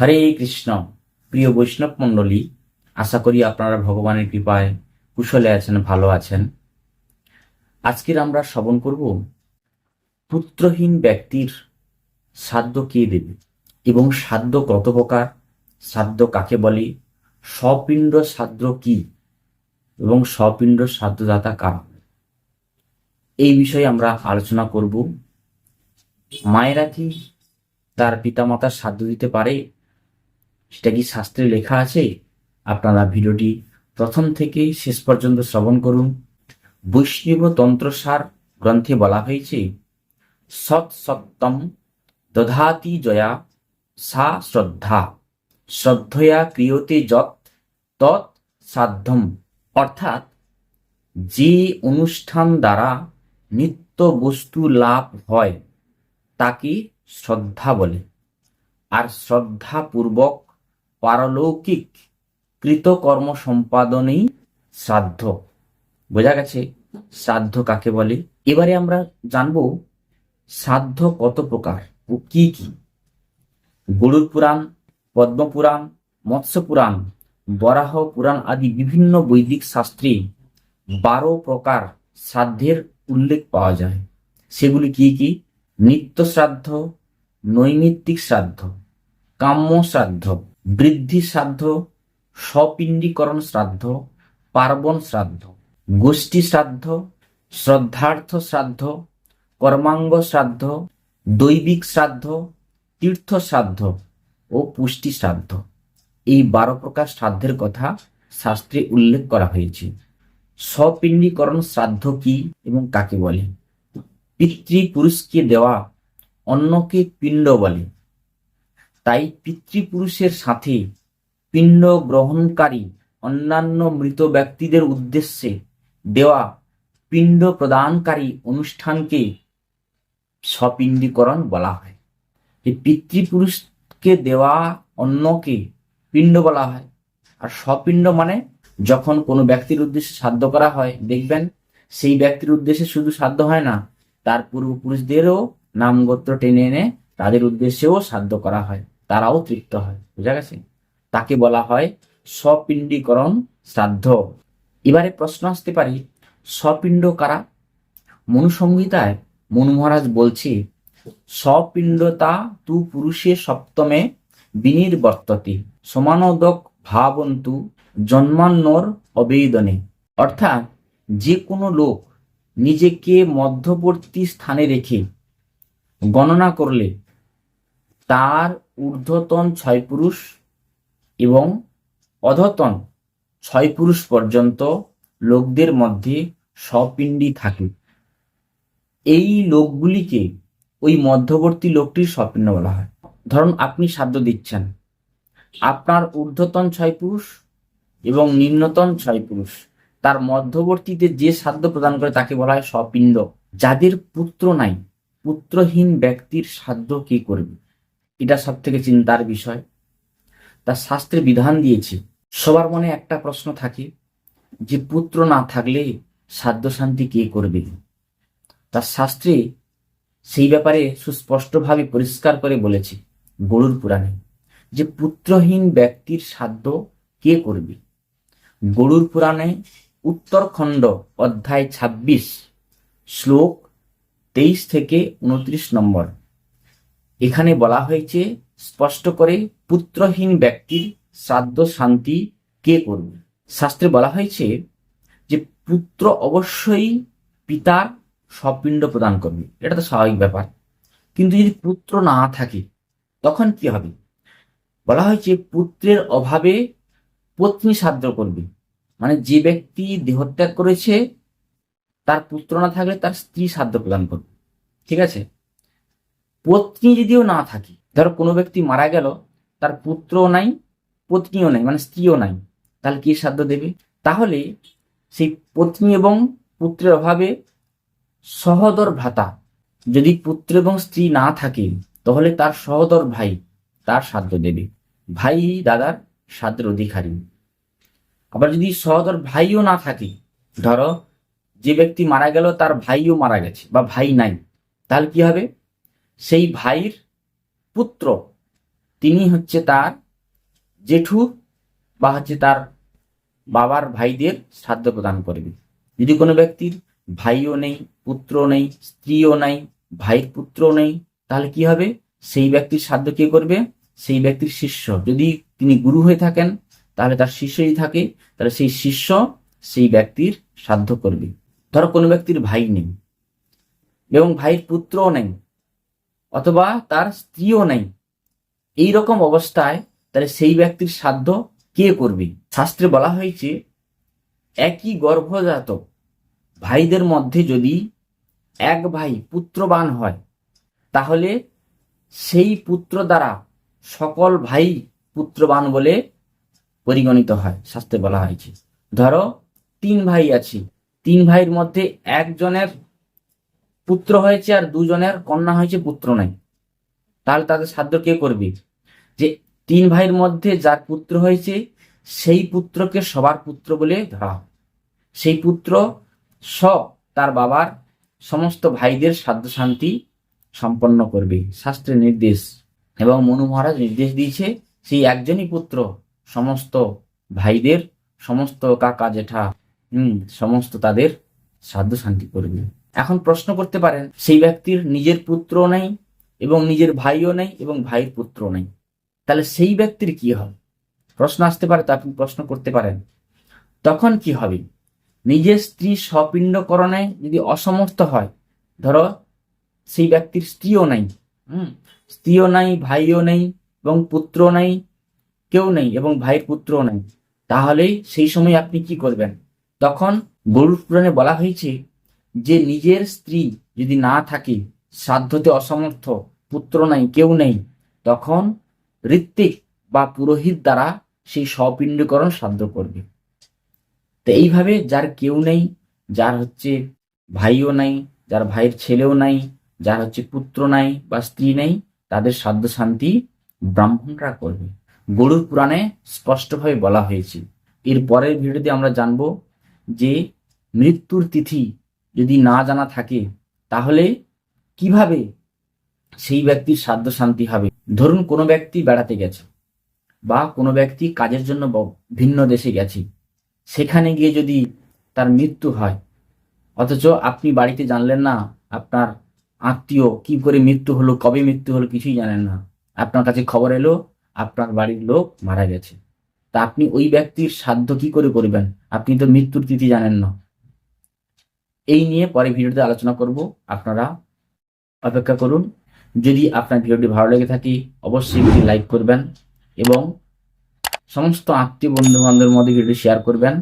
হরে কৃষ্ণ, প্রিয় বৈষ্ণব মণ্ডলী, আশা করি আপনারা ভগবানের কৃপায় কুশলে আছেন, ভালো আছেন। আজকের আমরা শ্রবণ করব, পুত্রহীন ব্যক্তির সাধ্য কে দেবে এবং সাধ্য কত প্রকার, সাধ্য কাকে বলে, স্বপিণ্ড সাধ্য কি এবং স্বপিণ্ড সাধ্যদাতা কারা? এই বিষয়ে আমরা আলোচনা করব। মায়েরা কি তার পিতামাতার সাধ্য দিতে পারে? সেটা কি শাস্ত্রে লেখা আছে? আপনারা ভিডিওটি প্রথম থেকে শেষ পর্যন্ত শ্রবণ করুন। বৈষ্ণব তন্ত্রসার গ্রন্থে বলা হয়েছে, সৎ সত্যম দধাতি জয়া, সা শ্রদ্ধা, শ্রদ্ধয়া ক্রিয়তে যত তৎ সাধ্যম। অর্থাৎ যে অনুষ্ঠান দ্বারা নিত্য বস্তু লাভ হয়, তাকে শ্রদ্ধা বলে। আর শ্রদ্ধাপূর্বক পারলৌকিক কৃতকর্ম সম্পাদনেই শ্রাদ্ধ। বোঝা গেছে শ্রাদ্ধ কাকে বলে? এবারে আমরা জানব শ্রাদ্ধ কত প্রকার, ও কি কি? গরুর পুরাণ পদ্মপুরাণ মৎস্য পুরাণ, বরাহ পুরাণ আদি বিভিন্ন বৈদিক শাস্ত্রে বারো প্রকার শ্রাদ্ধের উল্লেখ পাওয়া যায়। সেগুলি কি কি? নিত্য শ্রাদ্ধ নৈমিত্তিক শ্রাদ্ধ, কাম্য শ্রাদ্ধ বৃদ্ধি শ্রাদ্ধ স্বপিণ্ডীকরণ শ্রাদ্ধ পার্বণ শ্রাদ্ধ গোষ্ঠী শ্রাদ্ধ শ্রদ্ধার্থ শ্রাদ্ধ কর্মাঙ্গ শ্রাদ্ধ দৈবিক শ্রাদ্ধ তীর্থ শ্রাদ্ধ ও পুষ্টি শ্রাদ্ধ এই বারো প্রকার শ্রাদ্ধের কথা শাস্ত্রে উল্লেখ করা হয়েছে। স্বপিণ্ডীকরণ শ্রাদ্ধ কি এবং কাকে বলে? পিতৃপুরুষকে দেওয়া অন্যকে পিণ্ড বলে। তাই পিতৃপুরুষের সাথে পিণ্ড গ্রহণকারী অন্যান্য মৃত ব্যক্তিদের উদ্দেশ্যে দেওয়া পিণ্ড প্রদানকারী অনুষ্ঠানকে স্বপিণ্ডীকরণ বলা হয়। এই পিতৃপুরুষকে দেওয়া অন্যকে পিণ্ড বলা হয়। আর স্বপিণ্ড মানে যখন কোনো ব্যক্তির উদ্দেশ্যে সাধ্য করা হয়, দেখবেন সেই ব্যক্তির উদ্দেশ্যে শুধু সাধ্য হয় না, তার পূর্বপুরুষদেরও নামগোত্র টেনে এনে তাদের উদ্দেশ্যেও সাধ্য করা হয়। তারাও তৃপ্ত হয়, বুঝা গেছে? তাকে বলা হয় স্বপিণ্ডীকরণ শ্রাদ্ধ। এবারে প্রশ্ন আসতে পারে, স্বপিণ্ড কারা? মনুসংহিতায় মনু মহারাজ বলছে, স্বপিণ্ডতা তু পুরুষে সপ্তমে বিনির্বর্ততে, সমানোদক ভাবন্তু জন্মান্নর অবেদনে। অর্থাৎ যে কোনো লোক নিজেকে মধ্যবর্তী স্থানে রেখে গণনা করলে তার ঊর্ধ্বতন ছয় পুরুষ এবং অধতন ছয় পুরুষ পর্যন্ত লোকদের মধ্যে স্বপিণ্ডী থাকে। এই লোকগুলিকে ওই মধ্যবর্তী লোকটির স্বপিণ্ড বলা হয়। ধরুন, আপনি সাধ্য দিচ্ছেন। আপনার ঊর্ধ্বতন ছয় পুরুষ এবং নিম্নতন ছয় পুরুষ, তার মধ্যবর্তীতে যে সাধ্য প্রদান করে তাকে বলা হয় স্বপিণ্ড। যাদের পুত্র নাই, পুত্রহীন ব্যক্তির সাধ্য কি করবে? এটা সব থেকে চিন্তার বিষয়। তার শাস্ত্রে বিধান দিয়েছে, সবার মনে একটা প্রশ্ন থাকে, যে পুত্র না থাকলে সাধ্য শান্তি কে করবে? তার শাস্ত্রে সেই ব্যাপারে সুস্পষ্টভাবে পরিষ্কার করে বলেছে গরুর পুরাণে, যে পুত্রহীন ব্যক্তির সাধ্য কে করবে? গরুর পুরাণে উত্তরখণ্ড অধ্যায় ২৬ শ্লোক তেইশ থেকে উনত্রিশ নম্বর। এখানে বলা হয়েছে, স্পষ্ট করে পুত্রহীন ব্যক্তির শ্রাদ্ধ শান্তি কে করবে? শাস্ত্রে বলা হয়েছে যে, পুত্র অবশ্যই পিতার সপিণ্ড প্রদান করবে। এটা তো স্বাভাবিক ব্যাপার। কিন্তু যদি পুত্র না থাকে, তখন কি হবে? বলা হয়েছে, পুত্রের অভাবে পত্নী সাধ্য করবে। মানে যে ব্যক্তি দেহত্যাগ করেছে, তার পুত্র না থাকলে তার স্ত্রী সাধ্য প্রদান করবে। ঠিক আছে? পত্নী যদিও না থাকে, ধরো কোনো ব্যক্তি মারা গেল, তার পুত্রও নাই, পত্নীও নাই মানে স্ত্রীও নাই, তাহলে কি সাধ্য দেবে? তাহলে সেই পত্নী এবং পুত্রের অভাবে সহদর ভ্রাতা যদি পুত্র এবং স্ত্রী না থাকে, তাহলে তার সহদর ভাই তার সাধ্য দেবে। ভাই, দাদার সাধ্যের অধিকারী। আবার যদি সহদর ভাইও না থাকে, ধরো যে ব্যক্তি মারা গেল, তার ভাইও মারা গেছে বা ভাই নাই, তাহলে কি হবে? সেই ভাইয়ের পুত্র। তিনি হচ্ছে তার জেঠু বা হচ্ছে তার বাবার ভাইদের শ্রাদ্ধ প্রদান করবে। যদি কোনো ব্যক্তির ভাইও নেই পুত্র নেই, স্ত্রীও নেই, ভাইয়ের পুত্রও নেই, তাহলে কি হবে? সেই ব্যক্তির শ্রাদ্ধ কে করবে? সেই ব্যক্তির শিষ্য। যদি তিনি গুরু হয়ে থাকেন, তাহলে তার শিষ্যই থাকে। তাহলে সেই শিষ্য সেই ব্যক্তির শ্রাদ্ধ করবে। ধরো কোনো ব্যক্তির ভাই নেই এবং ভাইয়ের পুত্রও নেই। অথবা তার স্ত্রীও নেই। এই রকম অবস্থায় তাহলে সেই ব্যক্তির সাধ্য কে করবে? শাস্ত্রে বলা হয়েছে, একই গর্ভজাত ভাইদের মধ্যে যদি এক ভাই পুত্রবান হয়, তাহলে সেই পুত্র দ্বারা সকল ভাই পুত্রবান বলে পরিগণিত হয়, শাস্ত্রে বলা হয়েছে। ধরো, তিন ভাই আছে। তিন ভাইয়ের মধ্যে একজনের পুত্র হয়েছে আর দুজনের, কন্যা হয়েছে, পুত্র নাই। তাহলে তাদের সাধ্য কে করবে? যে তিন ভাইয়ের মধ্যে যার পুত্র হয়েছে, সেই পুত্রকে সবার পুত্র বলে ধরা হয়। সেই পুত্র সব তার বাবার সমস্ত ভাইদের সাধ্য শান্তি সম্পন্ন করবে। শাস্ত্রের নির্দেশ এবং মনু মহারাজ নির্দেশ দিয়েছে, সেই একজনই পুত্র সমস্ত ভাইদের, সমস্ত কাকা জেঠা হম সমস্ত তাদের সাধ্য শান্তি করবে। এখন প্রশ্ন করতে পারেন, সেই ব্যক্তির নিজের পুত্র নেই এবং নিজের ভাইও নেই এবং ভাইয়ের পুত্র নেই। তাহলে সেই ব্যক্তির কি হবে? প্রশ্ন আসতে পারে তো আপনি প্রশ্ন করতে পারেন। তখন কি হবে? নিজের স্ত্রী স্বপিণ্ডকরণে যদি অসমর্থ হয়, ধরো সেই ব্যক্তির স্ত্রীও নাই, হুম, স্ত্রীও নাই, ভাইও নেই এবং পুত্র নাই, কেউ নেই এবং ভাইয়ের পুত্রও নেই, তাহলে সেই সময় আপনি কি করবেন? তখন গরুর পুরাণে বলা হয়েছে যে নিজের স্ত্রী যদি না থাকে, সাধ্যতে অসমর্থ, পুত্র নাই, কেউ নেই, তখন ঋত্বিক বা পুরোহিত দ্বারা সেই স্বপিণ্ডকরণ সাধ্য করবে। তো এইভাবে যার কেউ নেই, যার হচ্ছে ভাইও নাই, যার ভাইয়ের ছেলেও নাই, যার হচ্ছে পুত্র নাই বা স্ত্রী নেই, তাদের সাধ্য শান্তি ব্রাহ্মণরা করবে। গরুর পুরাণে স্পষ্টভাবে বলা হয়েছে। এর পরের ভিডিওতে আমরা জানব যে মৃত্যুর তিথি যদি না জানা থাকে, তাহলে কীভাবে সেই ব্যক্তির সাধ্য শান্তি হবে? ধরুন কোনো ব্যক্তি বেড়াতে গেছে বা কোনো ব্যক্তি কাজের জন্য ভিন্ন দেশে গেছে। সেখানে গিয়ে যদি তার মৃত্যু হয়, অথচ আপনি বাড়িতে জানলেন না আপনার আত্মীয় কি করে মৃত্যু হলো, কবে মৃত্যু হলো কিছুই জানেন না। আপনার কাছে খবর এলো, আপনার বাড়ির লোক মারা গেছে। তা আপনি ওই ব্যক্তির সাধ্য কি করে করবেন? আপনি তো মৃত্যুর তিথি জানেন না। এই নিয়ে পরে ভিডিওতে আলোচনা করব। আপনারা অপেক্ষা করুন। যদি আপনার ভিডিওটি ভালো লেগে থাকে, অবশ্যই ভিডিও লাইক করবেন এবং সমস্ত আত্মীয় বন্ধু বান্ধবের মধ্যে ভিডিওটি শেয়ার করবেন।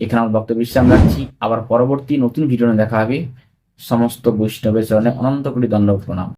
এখানে আমার বক্তব্য বিশ্রাম রাখছি। আবার পরবর্তী নতুন ভিডিও দেখা হবে। সমস্ত বৈষ্ণবের চরণে অনন্ত কোটি দণ্ড প্রণাম।